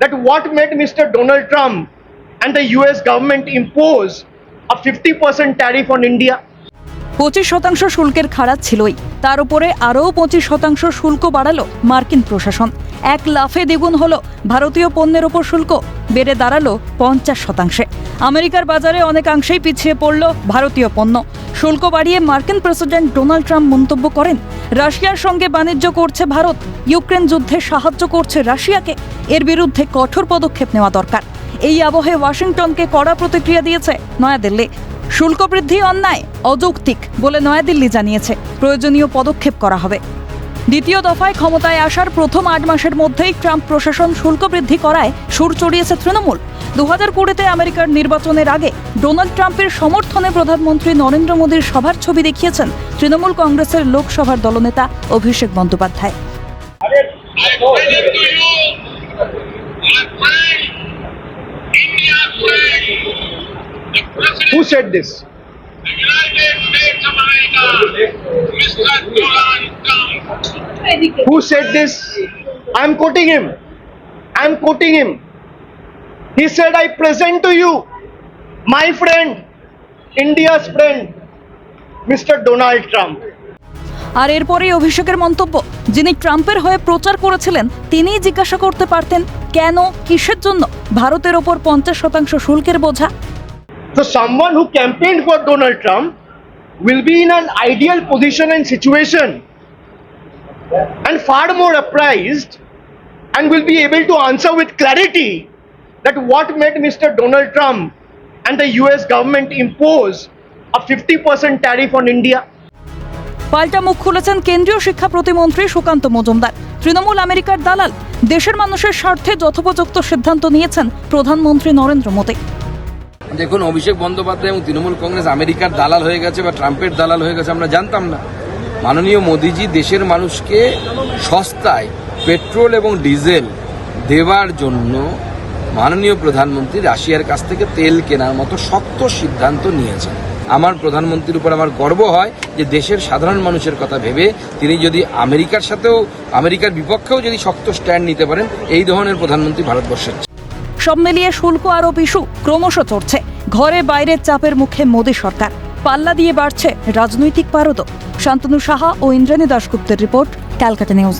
that what made Mr. Donald Trump and the US government impose a 50% tariff on India? পঁচিশ শতাংশ শুল্কের খাড়া ছিলই তার উপরে আরও পঁচিশ শতাংশ শুল্ক বাড়ালো মার্কিন প্রশাসন এক লাফে দ্বিগুণ হলো ভারতীয় পণ্যের ওপর শুল্ক, বেড়ে দাঁড়াল পঞ্চাশ শতাংশে আমেরিকার বাজারে অনেকাংশেই পিছিয়ে পড়ল ভারতীয় পণ্য শুল্ক বাড়িয়ে মার্কিন প্রেসিডেন্ট ডোনাল্ড ট্রাম্প মন্তব্য করেন। রাশিয়ার সঙ্গে বাণিজ্য করছে ভারত, ইউক্রেন যুদ্ধে সাহায্য করছে রাশিয়াকে। এর বিরুদ্ধে কঠোর পদক্ষেপ নেওয়া দরকার। এই আবহে ওয়াশিংটনকে কড়া প্রতিক্রিয়া দিয়েছে নয়াদিল্লি। শুল্ক বৃদ্ধি অন্যায়, অযৌক্তিক বলে নয়াদিল্লি জানিয়েছে। প্রয়োজনীয় পদক্ষেপ করা হবে। দ্বিতীয় দফায় ক্ষমতায় আসার প্রথম আট মাসের মধ্যেই ট্রাম্প প্রশাসন শুল্ক বৃদ্ধি করায় সুর চড়িয়েছে তৃণমূল। দু হাজার কুড়িতে আমেরিকার নির্বাচনের আগে ডোনাল্ড ট্রাম্পের সমর্থনে প্রধানমন্ত্রী নরেন্দ্র মোদীর সভার ছবি দেখিয়েছেন তৃণমূল কংগ্রেসের লোকসভার দলনেতা Abhishek Bandyopadhyay Who said this? I'm quoting him. I'm quoting him. He said, I present to you my friend, India's friend, Mr. Donald Trump. আর এরপরে অভিষেকের মন্তব্য যিনি ট্রাম্পের হয়ে প্রচার করেছিলেন তিনি জিজ্ঞাসা করতে পারতেন কেন কিসের জন্য ভারতের ওপর পঞ্চাশ শতাংশ শুল্কের বোঝা তো someone who campaign for Donald Trump will be in an ideal position and situation and far more appraised and will be able to answer with clarity that what made Mr. Donald Trump and the US government impose a 50% tariff on India. পাল্টা মুখ খুলেছেন কেন্দ্রীয় শিক্ষা প্রতিমন্ত্রী সুকান্ত মজুমদার তৃণমূল আমেরিকার দালাল দেশের মানুষের স্বার্থে যথোপযুক্ত সিদ্ধান্ত নিয়েছেন প্রধানমন্ত্রী নরেন্দ্র মোদী দেখুন অভিষেক বন্দ্যোপাধ্যায় এবং তৃণমূল কংগ্রেস আমেরিকার দালাল হয়ে গেছে বা ট্রাম্পের দালাল হয়ে গেছে আমরা জানতাম না মাননীয় মোদিজি দেশের মানুষকে সস্তায় পেট্রোল এবং ডিজেল দেওয়ার জন্য মাননীয় প্রধানমন্ত্রী রাশিয়ার কাছ থেকে তেল কেনার মতো শক্ত সিদ্ধান্ত নিয়েছেন। আমার প্রধানমন্ত্রীর উপর আমার গর্ব হয় যে দেশের সাধারণ মানুষের কথা ভেবে তিনি যদি আমেরিকার সাথেও, আমেরিকার বিপক্ষেও যদি শক্ত স্ট্যান্ড নিতে পারেন, এই ধরনের প্রধানমন্ত্রী ভারতবর্ষের সব মিলিয়ে শুল্ক আরও ইস্যু ক্রমশ চড়ছে। ঘরে বাইরের চাপের মুখে মোদী সরকার। পাল্লা দিয়ে বাড়ছে রাজনৈতিক পারদ শান্তনু সাহা ও ইন্দ্রাণী দাশগুপ্তের রিপোর্ট, ক্যালকাটা নিউজ।